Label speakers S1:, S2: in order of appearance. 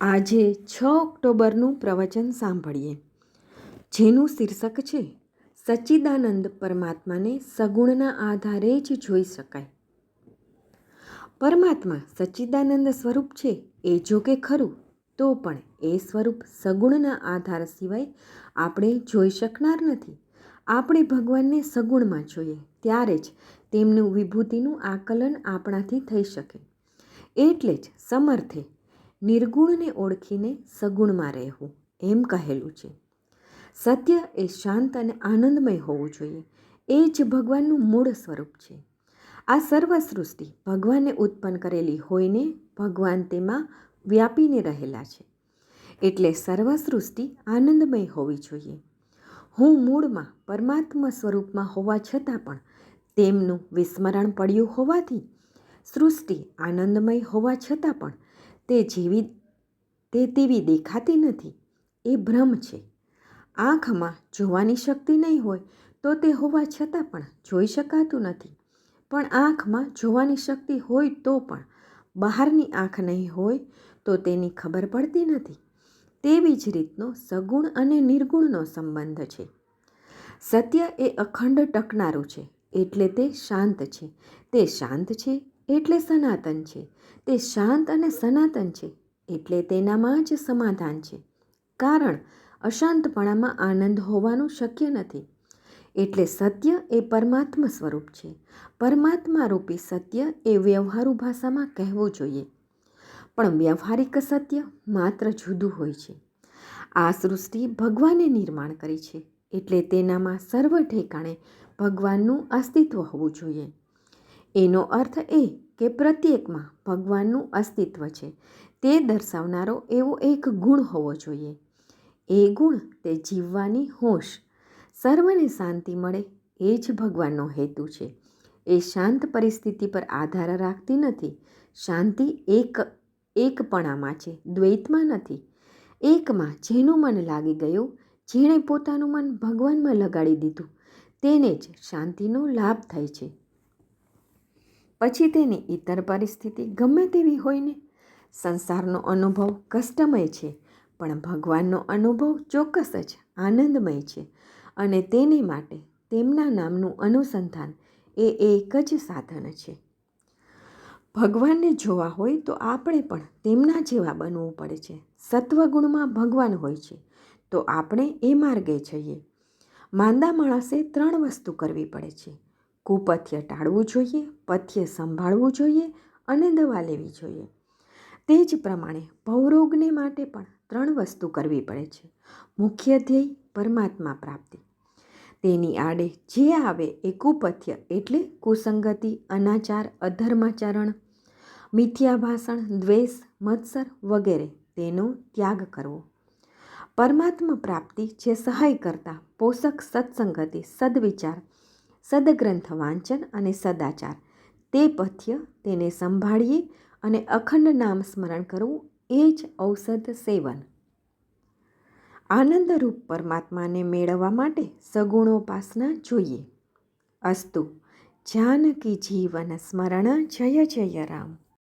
S1: આજે છ ઓક્ટોબરનું પ્રવચન સાંભળીએ. જેનું શીર્ષક છે, સચ્ચિદાનંદ પરમાત્માને સગુણના આધારે જ જોઈ શકાય. પરમાત્મા સચ્ચિદાનંદ સ્વરૂપ છે, એ જો કે ખરું, તો પણ એ સ્વરૂપ સગુણના આધાર સિવાય આપણે જોઈ શકનાર નથી. આપણે ભગવાનને સગુણમાં જોઈએ, ત્યારે જ તેમનું વિભૂતિનું આકલન આપણાથી થઈ શકે. એટલે જ સમર્થે નિર્ગુણને ઓળખીને સગુણમાં રહેવું, એમ કહેલું છે. સત્ય એ શાંત અને આનંદમય હોવું જોઈએ. એ જ ભગવાનનું મૂળ સ્વરૂપ છે. આ સર્વ સૃષ્ટિ ભગવાને ઉત્પન્ન કરેલી હોઈને ભગવાન તેમાં વ્યાપીને રહેલા છે. એટલે સર્વ સૃષ્ટિ આનંદમય હોવી જોઈએ. હું મૂળમાં પરમાત્મા સ્વરૂપમાં હોવા છતાં પણ તેમનું વિસ્મરણ પડ્યું હોવાથી સૃષ્ટિ આનંદમય હોવા છતાં પણ તે જેવી, તે તેવી દેખાતી નથી. એ ભ્રમ છે. આંખમાં જોવાની શક્તિ નહીં હોય તો તે હોવા છતાં પણ જોઈ શકાતું નથી. પણ આંખમાં જોવાની શક્તિ હોય તો પણ બહારની આંખ નહીં હોય તો તેની ખબર પડતી નથી. તેવી જ રીતનો સગુણ અને નિર્ગુણનો સંબંધ છે. સત્ય એ અખંડ ટકનારું છે. એટલે તે શાંત છે. તે શાંત છે એટલે સનાતન છે. તે શાંત અને સનાતન છે, એટલે તેનામાં જ સમાધાન છે. કારણ, અશાંતપણામાં આનંદ હોવાનું શક્ય નથી. એટલે સત્ય એ પરમાત્મા સ્વરૂપ છે. પરમાત્મા રૂપી સત્ય એ વ્યવહારુ ભાષામાં કહેવું જોઈએ. પણ વ્યવહારિક સત્ય માત્ર જુદું હોય છે. આ સૃષ્ટિ ભગવાને નિર્માણ કરી છે, એટલે તેનામાં સર્વ ઠેકાણે ભગવાનનું અસ્તિત્વ હોવું જોઈએ. એનો અર્થ એ કે પ્રત્યેકમાં ભગવાનનું અસ્તિત્વ છે. તે દર્શાવનારો એવો એક ગુણ હોવો જોઈએ. એ ગુણ તે જીવવાની હોશ. સર્વને શાંતિ મળે એ જ ભગવાનનો હેતુ છે. એ શાંત પરિસ્થિતિ પર આધાર રાખતી નથી. શાંતિ એક, એકપણામાં છે, દ્વૈતમાં નથી. એકમાં જેનું મન લાગી ગયું, જેણે પોતાનું મન ભગવાનમાં લગાડી દીધું, તેને જ શાંતિનો લાભ થાય છે. પછી તેની ઇતર પરિસ્થિતિ ગમે તેવી હોય ને. સંસારનો અનુભવ કષ્ટમય છે, પણ ભગવાનનો અનુભવ ચોક્કસ જ આનંદમય છે અને તેને માટે તેમના નામનું અનુસંધાન એ એક જ સાધન છે. ભગવાનને જોવા હોય તો આપણે પણ તેમના જેવા બનવું પડે છે. સત્વગુણમાં ભગવાન હોય છે, તો આપણે એ માર્ગે જઈએ. માંદા માણસે ત્રણ વસ્તુ કરવી પડે છે. કુપથ્ય ટાળવું જોઈએ, પથ્ય સંભાળવું જોઈએ અને દવા લેવી જોઈએ. તે જ પ્રમાણે ભવરોગને માટે પણ ત્રણ વસ્તુ કરવી પડે છે. મુખ્ય ધ્યેય, પરમાત્મા પ્રાપ્તિ. તેની આડે જે આવે એ કુપથ્ય એટલે કુસંગતિ, અનાચાર, અધર્માચરણ મિથ્યા ભાષણ દ્વેષ, મત્સર વગેરે તેનો ત્યાગ કરવો. પરમાત્મા પ્રાપ્તિ જે સહાય કરતા પોષક સત્સંગતિ સદવિચાર સદગ્રંથ વાંચન અને સદાચાર. તે પથ્ય તેને સંભાળીએ અને અખંડ નામ સ્મરણ કરવું એ જ ઔષધ સેવન. આનંદરૂપ પરમાત્માને મેળવવા માટે સગુણોપાસના જોઈએ. અસ્તુ, જાનકી જીવન સ્મરણ જય જય રામ.